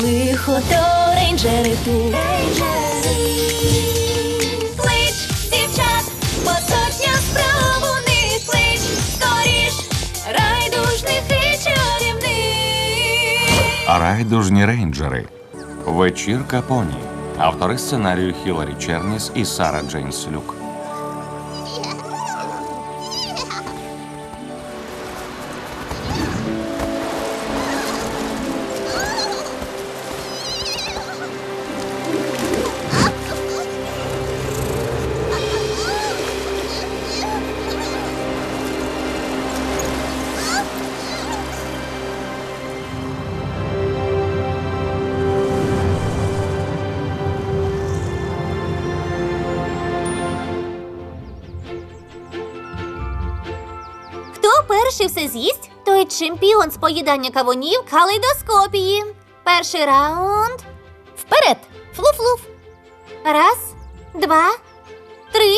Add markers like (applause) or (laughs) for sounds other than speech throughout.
лихо, то рейнджери тут. Клич, дівчат, бо сотня справ у них клич, скоріш, райдужних і чарівних. Райдужні рейнджери. Вечірка поні. Автори сценарію Хіларі Черніс і Сара Джейнс Люк. Перший з'їсть, той чемпіон з поїдання кавунів калейдоскопії. Перший раунд. Вперед! Флуф-флуф. Раз, два, три.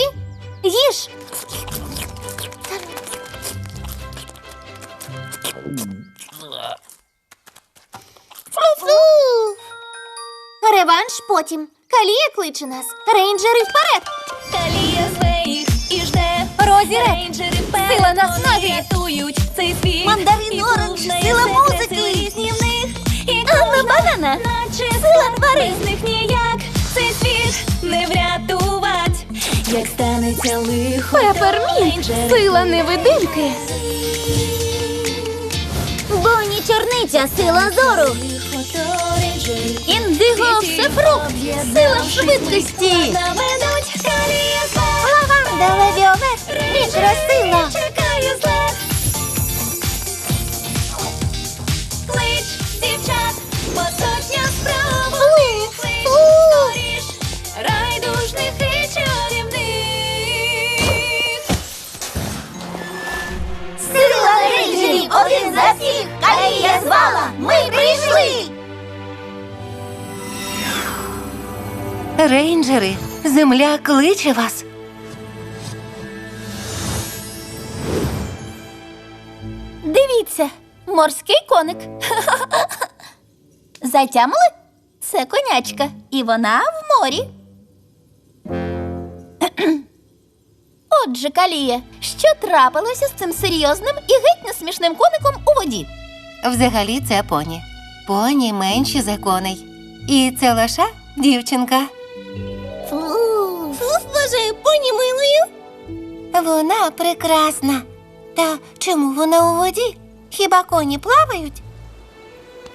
Їж. Флуф-флуф. Реванш потім. Калія кличе нас. Рейнджери вперед. Талія Розі Ред, сила на впевнено ноги. цей світ. Мандарин оранж, сила музики. Анна банана, сила тварин. без них ніяк цей світ не врятувать. Як станеться лихо, Пепермінт, сила невидимки. Боні чорниця, сила зору. Індиго всефрукт, сила швидкості. Калія зве. Лаванда мікросила. Чекаю зле. Клич дівчат, бо сотня справ у них клич. Скоріш, райдужних і чарівних. Сила рейнджерів, один за всіх. Калія звала, ми прийшли. Рейнджери, земля кличе вас. Морський коник. (laughs) Затямили? Це конячка, і вона в морі. (clears throat) Отже, Калія, що трапилося з цим серйозним і геть несмішним коником у воді? Взагалі це поні. Поні менші за коней. І це лоша дівчинка. Фуф, Фуф поні милою. Вона прекрасна. Та чому вона у воді? Хіба коні плавають?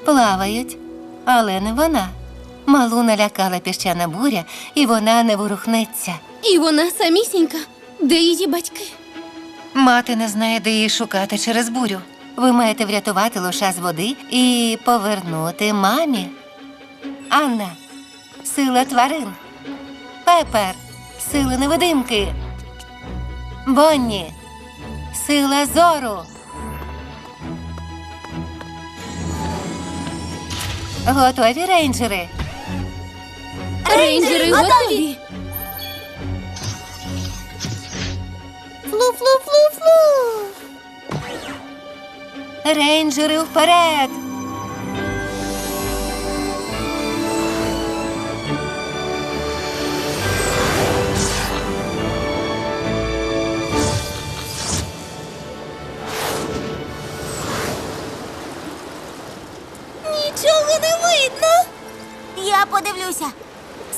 Плавають, але не вона. Малу налякала піщана буря, і вона не ворухнеться. І вона самісінька. Де її батьки? Мати не знає, де її шукати через бурю. Ви маєте врятувати лоша з води і повернути мамі. Анна, сила тварин. Пепер, сила невидимки. Бонні, сила зору. Готові рейнджери. Рейнджери готові. Флу-флу-флу-флу. Рейнджери вперед.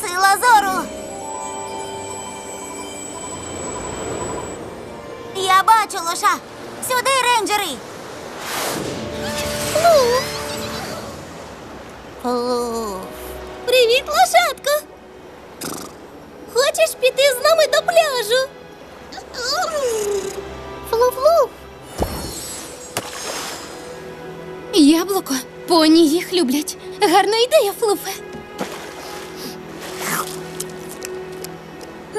Сила зору. Я бачу лоша. Сюди, рейнджери. Флуф. Привіт, лошадко. Хочеш піти з нами до пляжу? Флуф-флуф. Яблуко. Поні їх люблять. Гарна ідея, Флуфе.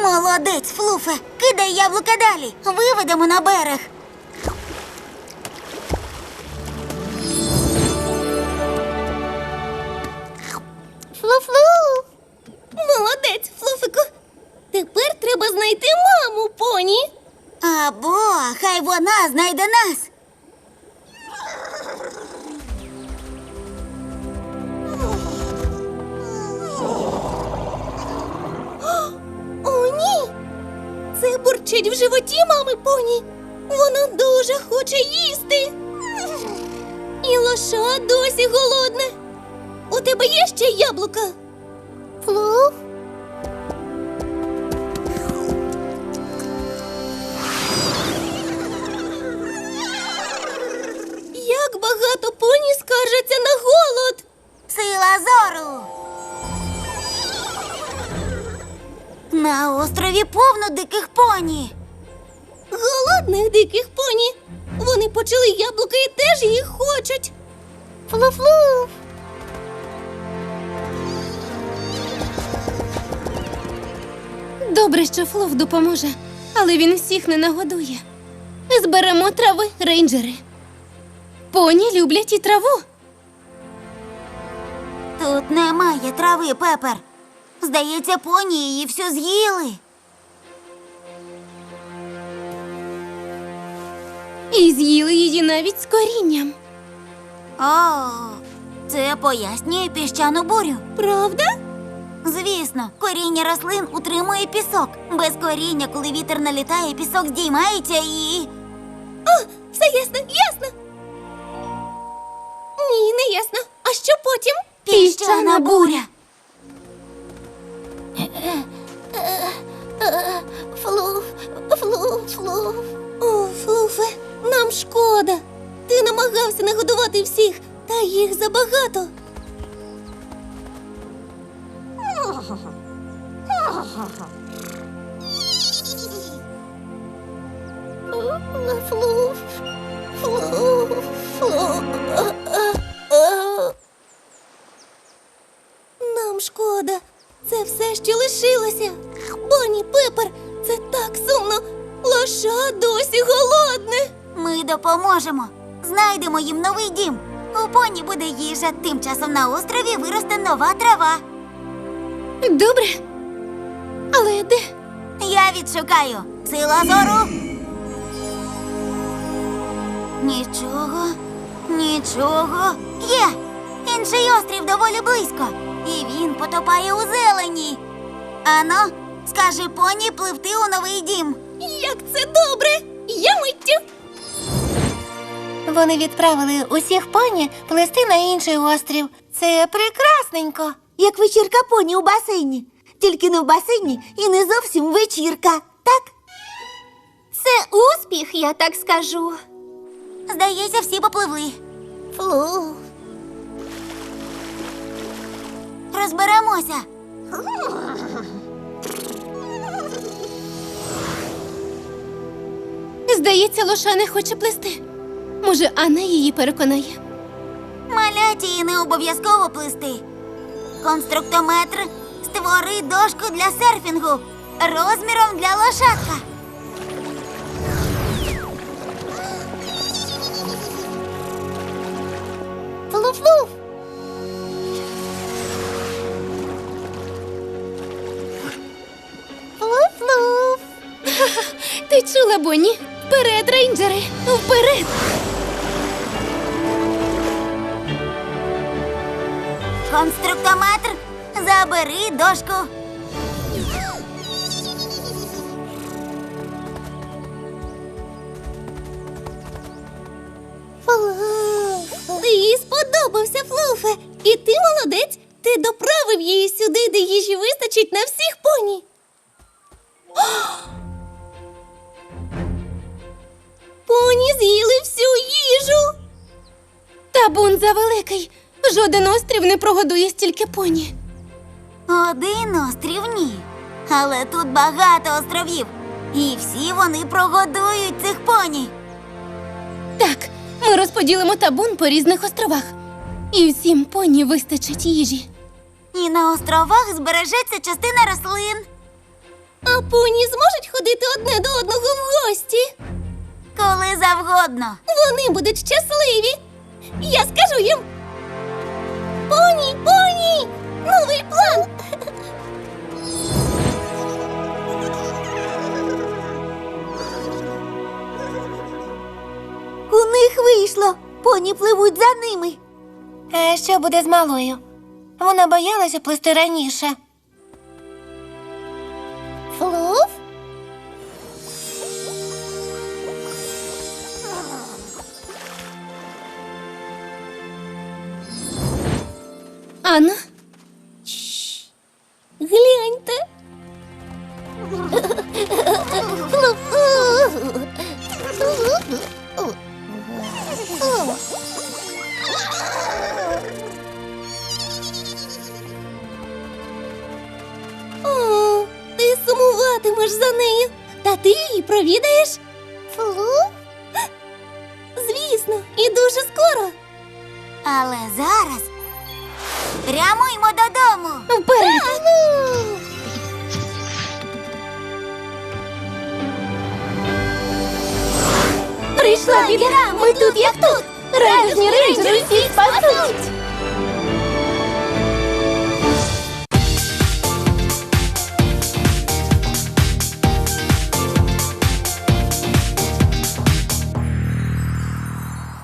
Молодець, Флуфе. Кидай яблука далі. Виведемо на берег. Животі мами поні. Воно дуже хоче їсти. І лоша досі голодне. У тебе є ще яблука? Флуф? Як багато поні скаржаться на голод. Сила зору. На острові повно диких поні. Голодних диких поні. Вони почали яблука і теж їх хочуть. Флуф-флуф. Добре, що Флуф допоможе, але він всіх не нагодує. Зберемо трави, рейнджери. Поні люблять і траву. Тут немає трави, Пепер. Здається, поні її всю з'їли. І з'їли її навіть з корінням. О, це пояснює піщану бурю. Правда? Звісно, коріння рослин утримує пісок. Без коріння, коли вітер налітає, пісок здіймається і. О, все ясно, ясно. Ні, не ясно. А що потім? Піщана буря. Нам шкода. Це все, що лишилося. Бонні, Пепер, це так сумно. Лоша досі голодне. Ми допоможемо. Знайдемо їм новий дім. У поні буде їжа. Тим часом на острові виросте нова трава. Добре. Але де? Я відшукаю. Сила зору. Нічого, нічого. Є! Інший острів доволі близько. І він потопає у зелені. Ано, скажи поні пливти у новий дім. Як це добре! Я миттю. Вони відправили усіх поні плести на інший острів. Це прекрасненько. Як вечірка поні у басейні. Тільки не в басейні і не зовсім вечірка, так? Це успіх, я так скажу. Здається, всі попливли. Флу. Розберемося. Здається, лоша не хоче плести. Може, Анна її переконає. Маляті не обов'язково плисти. Конструктометр створи дошку для серфінгу розміром для лошадка. Флуф-флуф. Флуф-флуф. (laughs) Ти чула, Бонні? Вперед, рейнджери! Вперед! Конструктометр, забери дошку. Їй сподобався, Флуфе. І ти молодець. Ти доправив її сюди, де їжі вистачить на всіх поні. Поні з'їли всю їжу. Табун завеликий. Жоден острів не прогодує стільки поні. Один острів ні. Але тут багато островів. І всі вони прогодують цих поні. Розподілимо табун по різних островах. І всім поні вистачить їжі. І на островах збережеться частина рослин. А поні зможуть ходити одне до одного в гості? Коли завгодно. Вони будуть щасливі. Я скажу їм. Поні, поні! коні пливуть за ними. А що буде з малою? Вона боялася плисти раніше. Флуф? Анна? Сумуватимеш за нею. Та ти її провідаєш? Флу? Звісно, і дуже скоро. Але зараз прямуймо додому. вперед! Прийшла біда, ми тут як тут. Радужні рейнджери всіх спасуть.